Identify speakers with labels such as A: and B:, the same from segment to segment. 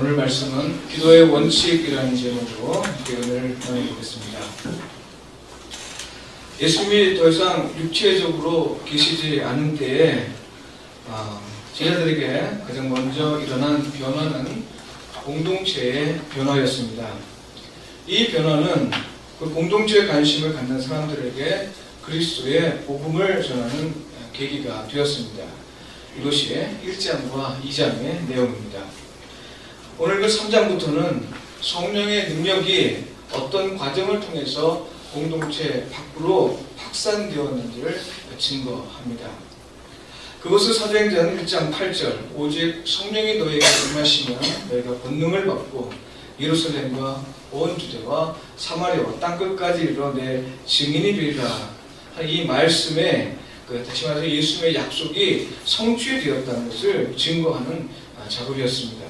A: 오늘 말씀은 기도의 원칙이라는 제목으로 은혜를 나눠보겠습니다. 예수님이 더 이상 육체적으로 계시지 않은 때에 아, 제자들에게 가장 먼저 일어난 변화는 공동체의 변화였습니다. 이 변화는 그 공동체에 관심을 갖는 사람들에게 그리스도의 복음을 전하는 계기가 되었습니다. 이것이 1장과 2장의 내용입니다. 오늘 그 3장부터는 성령의 능력이 어떤 과정을 통해서 공동체 밖으로 확산되었는지를 증거합니다. 그것을 사도행전 1장 8절 오직 성령이 너에게 임하시면 너희가 권능을 받고 예루살렘과 온 주대와 사마리아와 땅끝까지 이르러 내 증인이 되리라 이 말씀에 그 다시 말해서 예수님의 약속이 성취되었다는 것을 증거하는 작업이었습니다.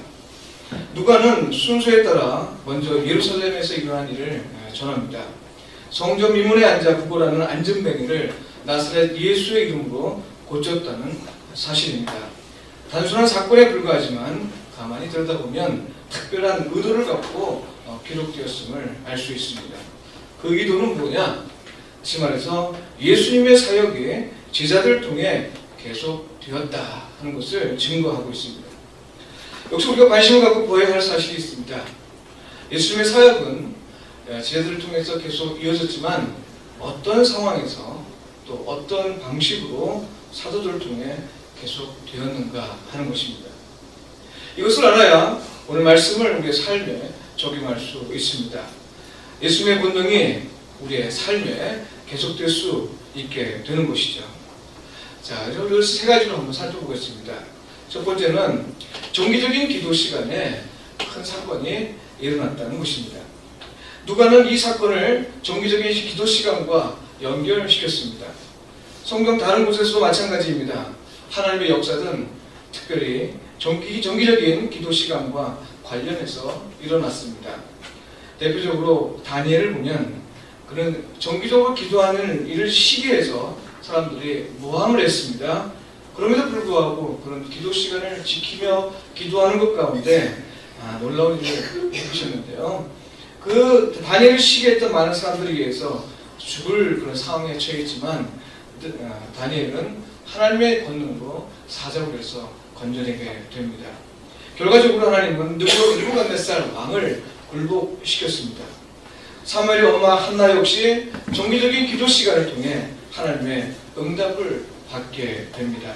A: 누가는 순서에 따라 먼저 예루살렘에서 일어난 일을 전합니다. 성전 미문에 앉아 구걸하는 안전뱅이를 나사렛 예수의 이름으로 고쳤다는 사실입니다. 단순한 사건에 불과하지만 가만히 들여다보면 특별한 의도를 갖고 기록되었음을 알 수 있습니다. 그 의도는 뭐냐? 다시 말해서 예수님의 사역이 제자들 통해 계속 되었다 하는 것을 증거하고 있습니다. 역시 우리가 관심을 갖고 보아야 할 사실이 있습니다. 예수님의 사역은 제자들을 통해서 계속 이어졌지만 어떤 상황에서 또 어떤 방식으로 사도들을 통해 계속 되었는가 하는 것입니다. 이것을 알아야 오늘 말씀을 우리의 삶에 적용할 수 있습니다. 예수님의 본능이 우리의 삶에 계속될 수 있게 되는 것이죠. 자, 이걸 세 가지로 한번 살펴보겠습니다. 첫 번째는 정기적인 기도 시간에 큰 사건이 일어났다는 것입니다. 누가는 이 사건을 정기적인 기도 시간과 연결시켰습니다. 성경 다른 곳에서도 마찬가지입니다. 하나님의 역사는 특별히 정기, 정기적인 기도 시간과 관련해서 일어났습니다. 대표적으로 다니엘을 보면 그는 정기적으로 기도하는 이를 시기해서 사람들이 모함을 했습니다. 그럼에도 불구하고 그런 기도 시간을 지키며 기도하는 것 가운데 아, 놀라운 일을 해주셨는데요. 그 다니엘을 시기했던 많은 사람들에 의해서 죽을 그런 상황에 처했지만 아, 다니엘은 하나님의 권능으로 사자로 해서 건져내게 됩니다. 결과적으로 하나님은 느부갓네살 왕을 굴복시켰습니다. 사무엘의 엄마 한나 역시 정기적인 기도 시간을 통해 하나님의 응답을 받게 됩니다.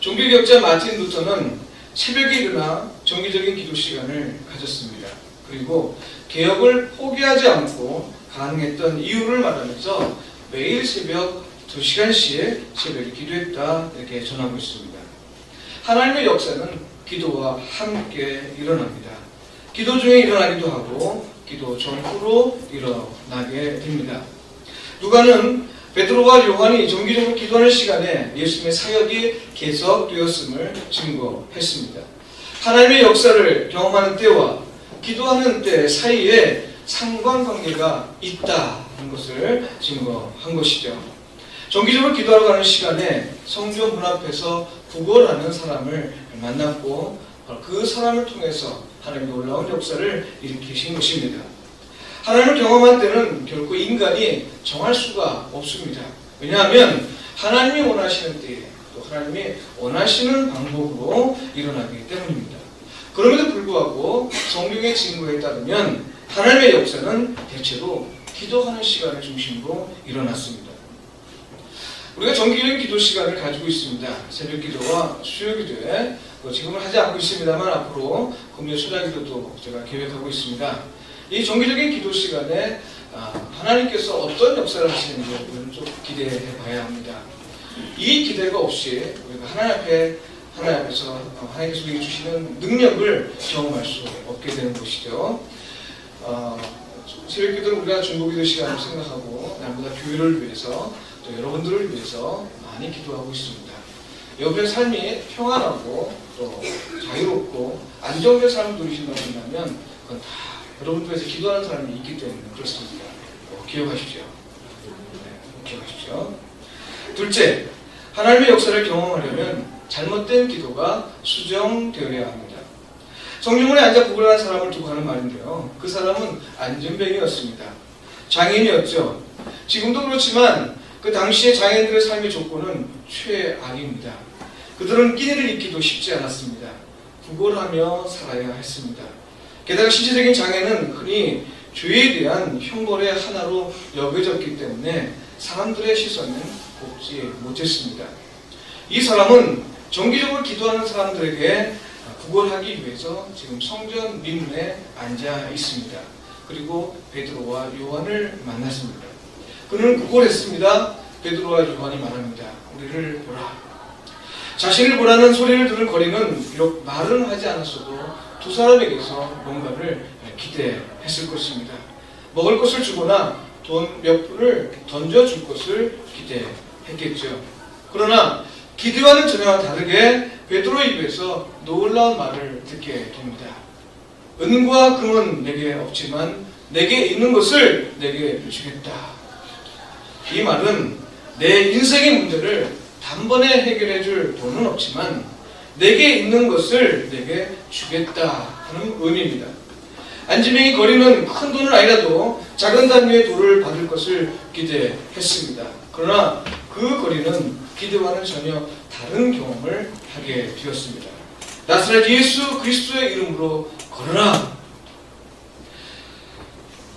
A: 종교개혁자 마틴 루터는 새벽에 일어나 정기적인 기도 시간을 가졌습니다. 그리고 개혁을 포기하지 않고 가능했던 이유를 말하면서 매일 새벽 2시간씩 새벽에 기도했다 이렇게 전하고 있습니다. 하나님의 역사는 기도와 함께 일어납니다. 기도 중에 일어나기도 하고 기도 전후로 일어나게 됩니다. 누가는 베드로와 요한이 정기적으로 기도하는 시간에 예수님의 사역이 계속되었음을 증거했습니다. 하나님의 역사를 경험하는 때와 기도하는 때 사이에 상관관계가 있다는 것을 증거한 것이죠. 정기적으로 기도하러 가는 시간에 성전 문 앞에서 구걸하는 사람을 만났고 그 사람을 통해서 하나님의 놀라운 역사를 일으키신 것입니다. 하나님을 경험한 때는 결코 인간이 정할 수가 없습니다. 왜냐하면 하나님이 원하시는 때에 또 하나님이 원하시는 방법으로 일어나기 때문입니다. 그럼에도 불구하고 성경의 증거에 따르면 하나님의 역사는 대체로 기도하는 시간을 중심으로 일어났습니다. 우리가 정기적인 기도 시간을 가지고 있습니다. 새벽 기도와 수요 기도에 뭐 지금은 하지 않고 있습니다만 앞으로 금요 초자 기도도 제가 계획하고 있습니다. 이 정기적인 기도 시간에 아, 하나님께서 어떤 역사를 하시는지 우리는 좀 기대해 봐야 합니다. 이 기대가 없이 우리가 하나님 앞에 하나님 앞에서 어, 하나님께서 우리에게 주시는 능력을 경험할 수 없게 되는 것이죠. 어, 새벽 기도는 우리가 중보기도 시간을 생각하고 날보다 교회를 위해서 또 여러분들을 위해서 많이 기도하고 있습니다. 여러분의 삶이 평안하고 또 자유롭고 안정된 삶을 누리신다고 한다면 그건 다 여러분들에서 기도하는 사람이 있기 때문에 그렇습니다. 어, 기억하십시오. 네, 기억하십시오. 둘째, 하나님의 역사를 경험하려면 잘못된 기도가 수정되어야 합니다. 성령문에 앉아 구걸하는 사람을 두고 하는 말인데요. 그 사람은 안전뱅이였습니다. 장인이었죠. 지금도 그렇지만 그 당시에 장인들의 삶의 조건은 최악입니다. 그들은 끼니를 잊기도 쉽지 않았습니다. 구걸하며 살아야 했습니다. 게다가 신체적인 장애는 흔히 죄에 대한 형벌의 하나로 여겨졌기 때문에 사람들의 시선은 곱지 못했습니다. 이 사람은 정기적으로 기도하는 사람들에게 구걸하기 위해서 지금 성전 민문에 앉아 있습니다. 그리고 베드로와 요한을 만났습니다. 그는 구걸했습니다. 베드로와 요한이 말합니다. 우리를 보라. 자신을 보라는 소리를 들을 거리는 비록 말은 하지 않았어도 두 사람에게서 뭔가를 기대했을 것입니다. 먹을 것을 주거나 돈 몇 푼을 던져줄 것을 기대했겠죠. 그러나 기대와는 전혀 다르게 베드로 입에서 놀라운 말을 듣게 됩니다. 은과 금은 내게 없지만 내게 있는 것을 내게 주겠다. 이 말은 내 인생의 문제를 단번에 해결해 줄 돈은 없지만 내게 있는 것을 내게 주겠다 하는 의미입니다. 안지명이 거리는 큰 돈은 아니라도 작은 단위의 돈을 받을 것을 기대했습니다. 그러나 그 거리는 기대와는 전혀 다른 경험을 하게 되었습니다. 나사렛 예수 그리스도의 이름으로 걸어라.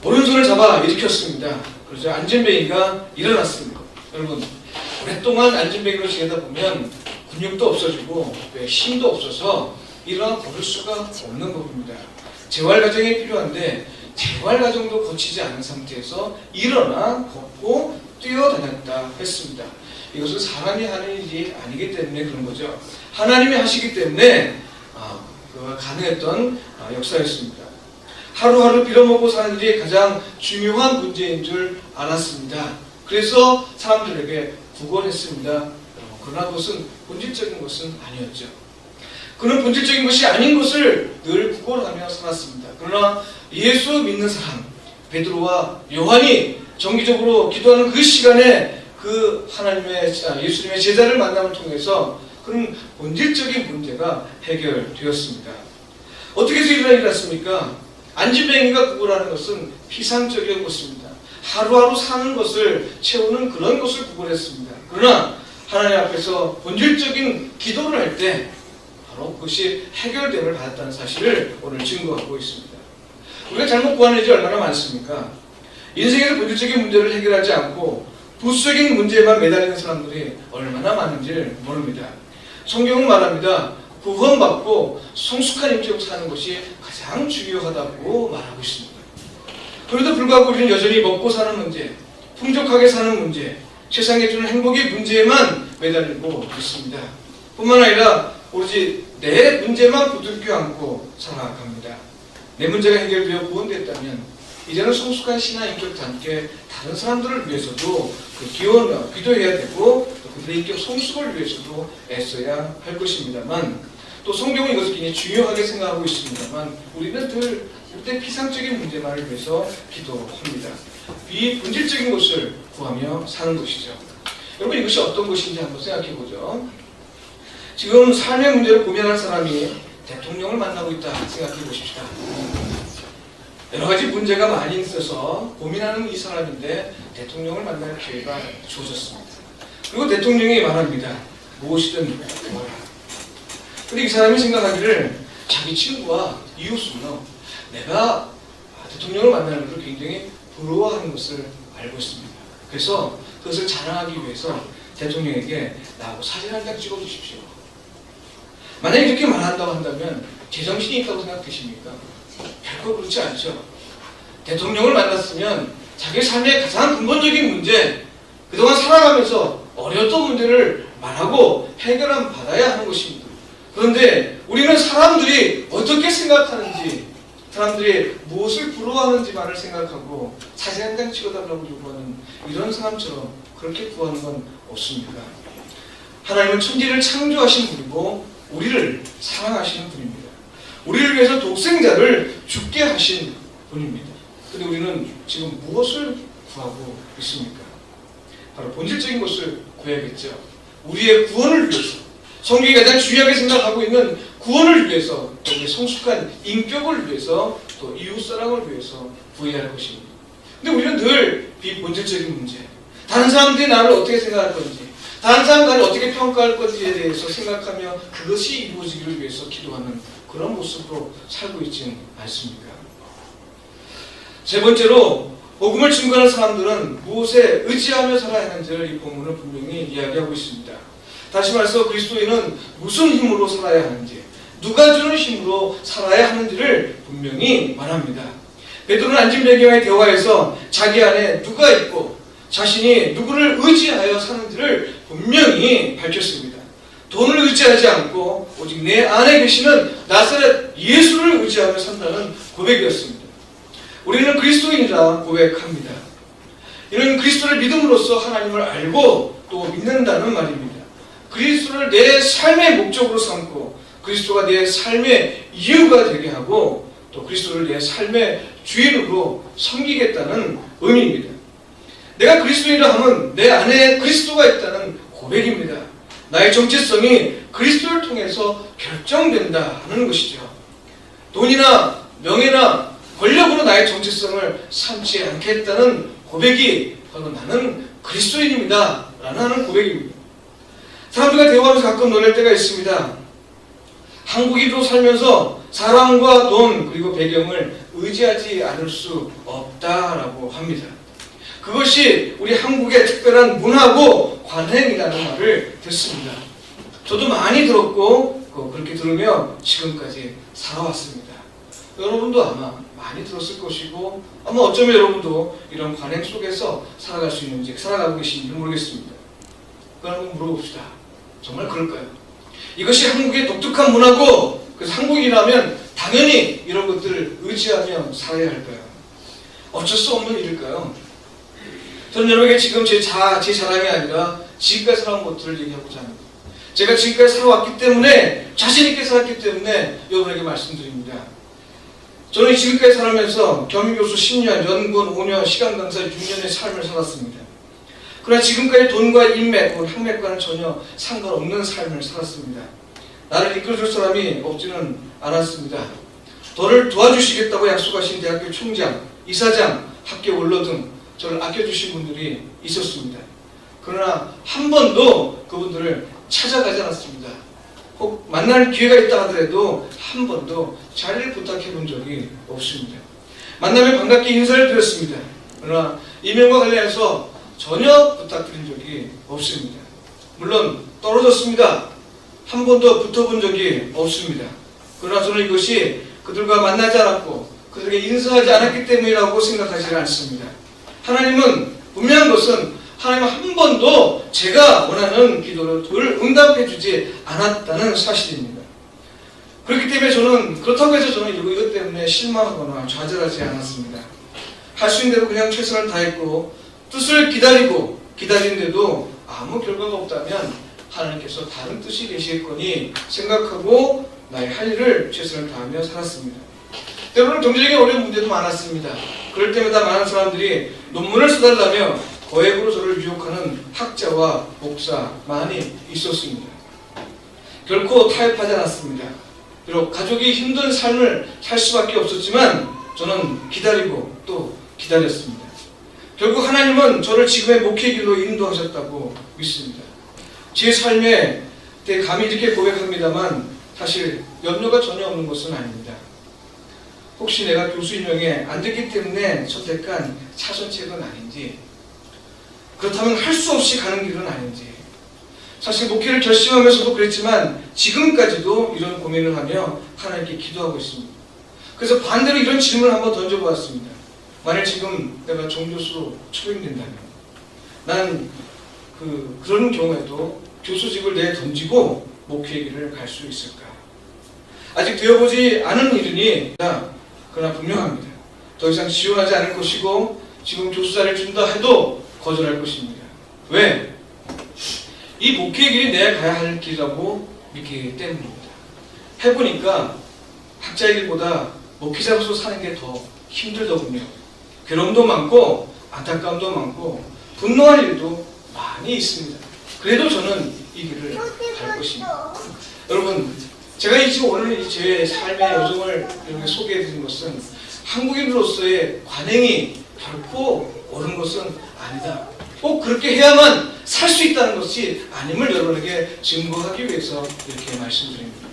A: 오른손을 잡아 일으켰습니다. 그래서 안전뱅이가 일어났습니다. 여러분 오랫동안 안전뱅이로 지내다 보면 근육도 없어지고 힘도 없어서 일어나 걸을 수가 없는 법입니다. 재활 과정이 필요한데 재활 과정도 거치지 않은 상태에서 일어나 걷고 뛰어다녔다 했습니다. 이것은 사람이 하는 일이 아니기 때문에 그런 거죠. 하나님이 하시기 때문에 아, 가능했던 아, 역사였습니다. 하루하루 빌어먹고 사는 일이 가장 중요한 문제인 줄 알았습니다. 그래서 사람들에게 구걸했습니다. 어, 그러나 그것은 본질적인 것은 아니었죠. 그는 본질적인 것이 아닌 것을 늘 구걸하며 살았습니다. 그러나 예수 믿는 사람 베드로와 요한이 정기적으로 기도하는 그 시간에 그 하나님의 예수님의 제자를 만남을 통해서 그런 본질적인 문제가 해결되었습니다. 어떻게 해서 일어나 일어났습니까? 안지뱅이가 구걸하는 것은 피상적인 것입니다. 하루하루 사는 것을 채우는 그런 것을 구걸했습니다. 그러나 하나님 앞에서 본질적인 기도를 할 때 바로 그것이 해결됨을 받았다는 사실을 오늘 증거하고 있습니다. 우리가 잘못 구하는 일이 얼마나 많습니까? 인생에서 본질적인 문제를 해결하지 않고 부수적인 문제에만 매달리는 사람들이 얼마나 많은지를 모릅니다. 성경은 말합니다. 구원받고 성숙한 인격으로 사는 것이 가장 중요하다고 말하고 있습니다. 그래도 불구하고 우리는 여전히 먹고 사는 문제, 풍족하게 사는 문제, 세상에 주는 행복의 문제에만 매달리고 있습니다. 뿐만 아니라 오로지 내 문제만 부둥켜 안고 살아갑니다. 내 문제가 해결되어 구원됐다면 이제는 성숙한 신앙 인격과 함께 다른 사람들을 위해서도 그 기원, 기도해야 되고 그들의 인격 성숙을 위해서도 애써야 할 것입니다만 또 성경은 이것을 굉장히 중요하게 생각하고 있습니다만 우리는 늘 그때 피상적인 문제만을 위해서 기도합니다. 비본질적인 것을 구하며 사는 것이죠. 여러분 이것이 어떤 것인지 한번 생각해 보죠. 지금 삶의 문제를 고민할 사람이 대통령을 만나고 있다 생각해 보십시다. 여러 가지 문제가 많이 있어서 고민하는 이 사람인데 대통령을 만날 기회가 주어졌습니다. 그리고 대통령이 말합니다. 무엇이든 뭐라. 근데 이 사람이 생각하기를 자기 친구와 이웃은요, 내가 대통령을 만나는 것을 굉장히 부러워하는 것을 알고 있습니다. 그래서 그것을 자랑하기 위해서 대통령에게 나하고 사진 한 장 찍어주십시오. 만약에 이렇게 말한다고 한다면 제정신이 있다고 생각되십니까? 결코 그렇지 않죠. 대통령을 만났으면 자기 삶의 가장 근본적인 문제, 그동안 살아가면서 어려웠던 문제를 말하고 해결함 받아야 하는 것입니다. 그런데 우리는 사람들이 어떻게 생각하는지, 사람들이 무엇을 부러워하는지만을 생각하고 사진 한 장 찍어달라고 요구하는 이런 사람처럼 그렇게 구하는 건 없습니다. 하나님은 천지를 창조하신 분이고 우리를 사랑하시는 분입니다. 우리를 위해서 독생자를 죽게 하신 분입니다. 근데 우리는 지금 무엇을 구하고 있습니까? 바로 본질적인 것을 구해야겠죠. 우리의 구원을 위해서 성경이 가장 중요하게 생각하고 있는 구원을 위해서 또 우리의 성숙한 인격을 위해서 또 이웃 사랑을 위해서 할 것입니다. 근데 우리는 늘 비본질적인 문제, 다른 사람들이 나를 어떻게 생각할 건지, 다른 사람 나를 어떻게 평가할 건지에 대해서 생각하며 그것이 이루어지기를 위해서 기도하는 그런 모습으로 살고 있지는 않습니까? 세 번째로 복음을 증거하는 사람들은 무엇에 의지하며 살아야 하는지를 이 본문은 분명히 이야기하고 있습니다. 다시 말해서 그리스도인은 무슨 힘으로 살아야 하는지, 누가 주는 힘으로 살아야 하는지를 분명히 말합니다. 베드로는 안진배경의 대화에서 자기 안에 누가 있고 자신이 누구를 의지하여 사는지를 분명히 밝혔습니다. 돈을 의지하지 않고 오직 내 안에 계시는 나사렛 예수를 의지하며 산다는 고백이었습니다. 우리는 그리스도인이라 고백합니다. 이런 그리스도를 믿음으로써 하나님을 알고 또 믿는다는 말입니다. 그리스도를 내 삶의 목적으로 삼고 그리스도가 내 삶의 이유가 되게 하고 또 그리스도를 내 삶의 주인으로 섬기겠다는 의미입니다. 내가 그리스도인이라 하면 내 안에 그리스도가 있다는 고백입니다. 나의 정체성이 그리스도를 통해서 결정된다 하는 것이죠. 돈이나 명예나 권력으로 나의 정체성을 삼지 않겠다는 고백이 바로 나는 그리스도인입니다. 라는 고백입니다. 사람들과 대화하면서 가끔 놀랄 때가 있습니다. 한국인으로 살면서 사람과 돈 그리고 배경을 의지하지 않을 수 없다라고 합니다. 그것이 우리 한국의 특별한 문화고 관행이라는 말을 듣습니다. 저도 많이 들었고 어, 그렇게 들으며 지금까지 살아왔습니다. 여러분도 아마 많이 들었을 것이고 아마 어쩌면 여러분도 이런 관행 속에서 살아갈 수 있는지 살아가고 계신지 모르겠습니다. 그걸 한번 물어봅시다. 정말 그럴까요? 이것이 한국의 독특한 문화고 그래서 한국이라면 당연히 이런 것들을 의지하며 살아야 할까요? 어쩔 수 없는 일일까요? 저는 여러분에게 지금 제, 자, 제 자랑이 아니라 지금까지 살아온 것들을 얘기하고자 합니다. 제가 지금까지 살아왔기 때문에 자신있게 살았기 때문에 여러분에게 말씀드립니다. 저는 지금까지 살아면서 겸임교수 10년, 연구원 5년, 시간 강사 6년의 삶을 살았습니다. 그러나 지금까지 돈과 인맥, 학맥과는 전혀 상관없는 삶을 살았습니다. 나를 이끌어줄 사람이 없지는 않았습니다. 저를 도와주시겠다고 약속하신 대학교 총장, 이사장, 학교 원로 등 저를 아껴주신 분들이 있었습니다. 그러나 한 번도 그분들을 찾아가지 않았습니다. 혹 만날 기회가 있다 하더라도 한 번도 자리를 부탁해 본 적이 없습니다. 만나면 반갑게 인사를 드렸습니다. 그러나 이명과 관련해서 전혀 부탁드린 적이 없습니다. 물론 떨어졌습니다. 한 번도 붙어본 적이 없습니다. 그러나 저는 이것이 그들과 만나지 않았고 그들에게 인사하지 않았기 때문이라고 생각하지 않습니다. 하나님은 분명한 것은 하나님 한 번도 제가 원하는 기도를 응답해 주지 않았다는 사실입니다. 그렇기 때문에 저는 그렇다고 해서 저는 이것 때문에 실망하거나 좌절하지 않았습니다. 할 수 있는 대로 그냥 최선을 다했고 뜻을 기다리고 기다리는데도 아무 결과가 없다면 하나님께서 다른 뜻이 계시겠거니 생각하고 나의 할 일을 최선을 다하며 살았습니다. 때로는 경제적인 어려운 문제도 많았습니다. 그럴 때마다 많은 사람들이 논문을 써달라며 거액으로 저를 유혹하는 학자와 목사 많이 있었습니다. 결코 타협하지 않았습니다. 비록 가족이 힘든 삶을 살 수밖에 없었지만 저는 기다리고 또 기다렸습니다. 결국 하나님은 저를 지금의 목회 길로 인도하셨다고 믿습니다. 제 삶에 때 감히 이렇게 고백합니다만 사실 염려가 전혀 없는 것은 아닙니다. 혹시 내가 교수 임명에 안 됐기 때문에 선택한 차선책은 아닌지 그렇다면 할 수 없이 가는 길은 아닌지 사실 목회를 결심하면서도 그랬지만 지금까지도 이런 고민을 하며 하나님께 기도하고 있습니다. 그래서 반대로 이런 질문을 한번 던져보았습니다. 만약 지금 내가 종교수로 초빙된다면 나는 그, 그런 경우에도 교수직을 내 던지고 목회 길을 갈 수 있을까? 아직 되어보지 않은 일이니 그러나 분명합니다. 더 이상 지원하지 않을 것이고 지금 교수자를 준다 해도 거절할 것입니다. 왜? 이 목회의 길이 내가 가야 할 길이라고 믿기 때문입니다. 해보니까 학자의 길보다 목회자로서 사는 게 더 힘들더군요. 괴로움도 많고 안타까움도 많고 분노할 일도 많이 있습니다. 그래도 저는 이 길을 갈 것입니다. 여러분 제가 이 지금 오늘 이제 삶의 여정을 이렇게 소개해 드린 것은 한국인으로서의 관행이 결코 옳은 것은 아니다. 꼭 그렇게 해야만 살 수 있다는 것이 아님을 여러분에게 증거하기 위해서 이렇게 말씀드립니다.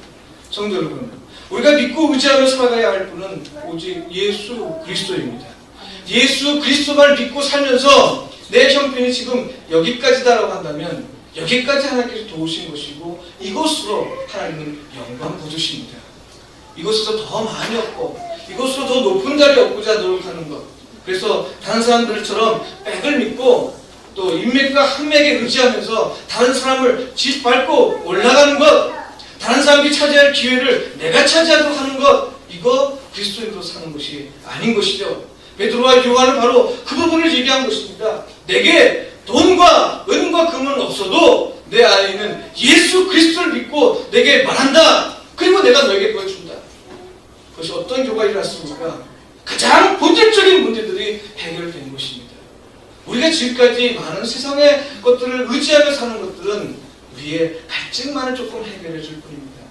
A: 성도 여러분, 우리가 믿고 의지하며 살아가야 할 분은 오직 예수 그리스도입니다. 예수 그리스도만 믿고 살면서 내 형편이 지금 여기까지다라고 한다면 여기까지 하나님께서 도우신 것이고 이곳으로 하나님은 영광 거두십니다. 이곳에서 더 많이 얻고 이곳으로 더 높은 자리 얻고자 노력하는 것. 그래서 다른 사람들처럼 백을 믿고 또 인맥과 한맥에 의지하면서 다른 사람을 짓밟고 올라가는 것. 다른 사람이 차지할 기회를 내가 차지하도록 하는 것. 이거 그리스도인으로 사는 것이 아닌 것이죠. 베드로와 요한은 바로 그 부분을 얘기한 것입니다. 내게 돈과 은과 금은 없어도 내 안에 있는 예수 그리스도를 믿고 내게 말한다. 그리고 내가 너에게 보여준다. 그것이 어떤 교가 일어났습니까? 가장 본질적인 문제들이 해결된 것입니다. 우리가 지금까지 많은 세상의 것들을 의지하며 사는 것들은 우리의 갈증만을 조금 해결해 줄 뿐입니다.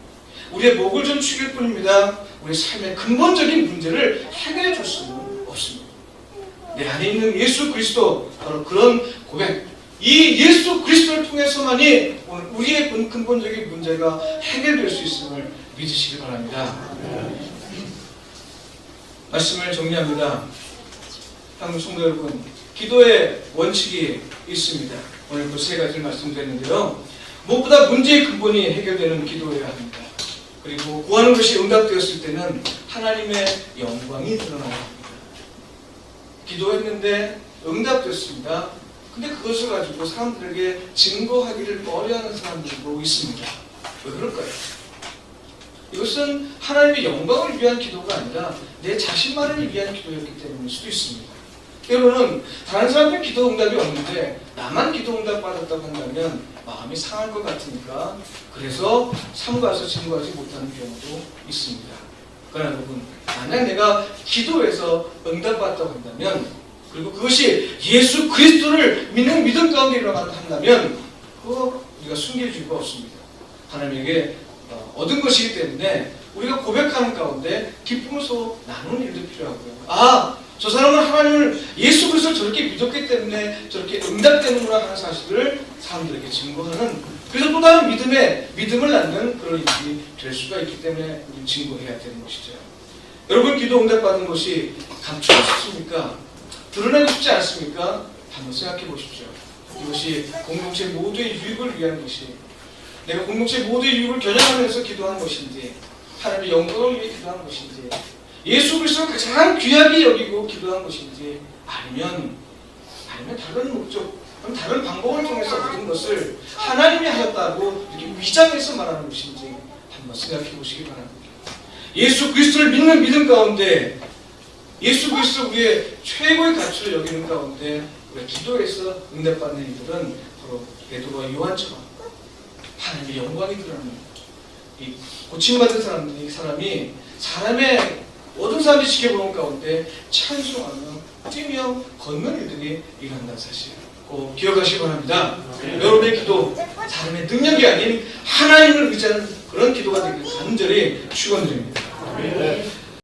A: 우리의 목을 좀 축일 뿐입니다. 우리 삶의 근본적인 문제를 해결해 줄 수는 없습니다. 내 안에 있는 예수 그리스도 바로 그런 고백 이 예수 그리스도를 통해서만이 오늘 우리의 근- 근본적인 문제가 해결될 수 있음을 믿으시기 바랍니다. 말씀을 정리합니다. 한국 성도 여러분, 기도의 원칙이 있습니다. 오늘 그 세 가지를 말씀드렸는데요. 무엇보다 문제의 근본이 해결되는 기도여야 합니다. 그리고 구하는 것이 응답되었을 때는 하나님의 영광이 합니다. 기도했는데 응답됐습니다. 근데 그것을 가지고 사람들에게 증거하기를 꺼려하는 사람들도 있습니다. 왜 그럴까요? 이것은 하나님의 영광을 위한 기도가 아니라 내 자신만을 위한 기도였기 때문일 수도 있습니다. 때로는 다른 사람들 기도 응답이 없는데 나만 기도 응답 받았다고 한다면 마음이 상할 것 같으니까 그래서 삼가서 증거하지 못하는 경우도 있습니다. 그러나 여러분 만약 내가 기도해서 응답받았다고 한다면 그리고 그것이 예수 그리스도를 믿는 믿음 가운데 일어난다면 그거 우리가 숨길 이유가 없습니다. 하나님에게 어, 얻은 것이기 때문에 우리가 고백하는 가운데 기쁨을 서로 나누는 일도 필요하고요. 아, 저 사람은 하나님을 예수 그리스도를 저렇게 믿었기 때문에 저렇게 응답되는구나 하는 사실을 사람들에게 증거하는 그래서 또 다른 믿음에 믿음을 낳는 그런 일이 될 수가 있기 때문에 우리 증거해야 되는 것이죠. 여러분 기도 응답받은 것이 감추고 싶습니까? 드러내고 싶지 않습니까? 한번 생각해 보십시오. 이것이 공동체 모두의 유익을 위한 것이 내가 공동체 모두의 유익을 겨냥하면서 기도하는 것인지 하나님의 영광을 위해 기도하는 것인지 예수 그리스도를 가장 귀하게 여기고 기도한 것인지 아니면 아니면 다른 목적 다른 방법을 통해서 얻은 것을 하나님이 하셨다고 이렇게 위장해서 말하는 것인지 한번 생각해 보시기 바랍니다. 예수 그리스도를 믿는 믿음 가운데 예수 그리스도 우리의 최고의 가치를 여기는 가운데 우리가 기도해서 응답받는 이들은 바로 베드로와 요한처럼 하나님의 영광이 드러나는 이 고침받은 사람이 사람이 사람의 모든 사람들이 지켜보는 가운데 찬송하며 뛰며 걷는 일들이 일어난다는 사실 꼭 기억하시기 바랍니다. 여러분의 기도 사람의 능력이 아닌 하나님을 의지하는 그런 기도가 되길 간절히 축원드립니다.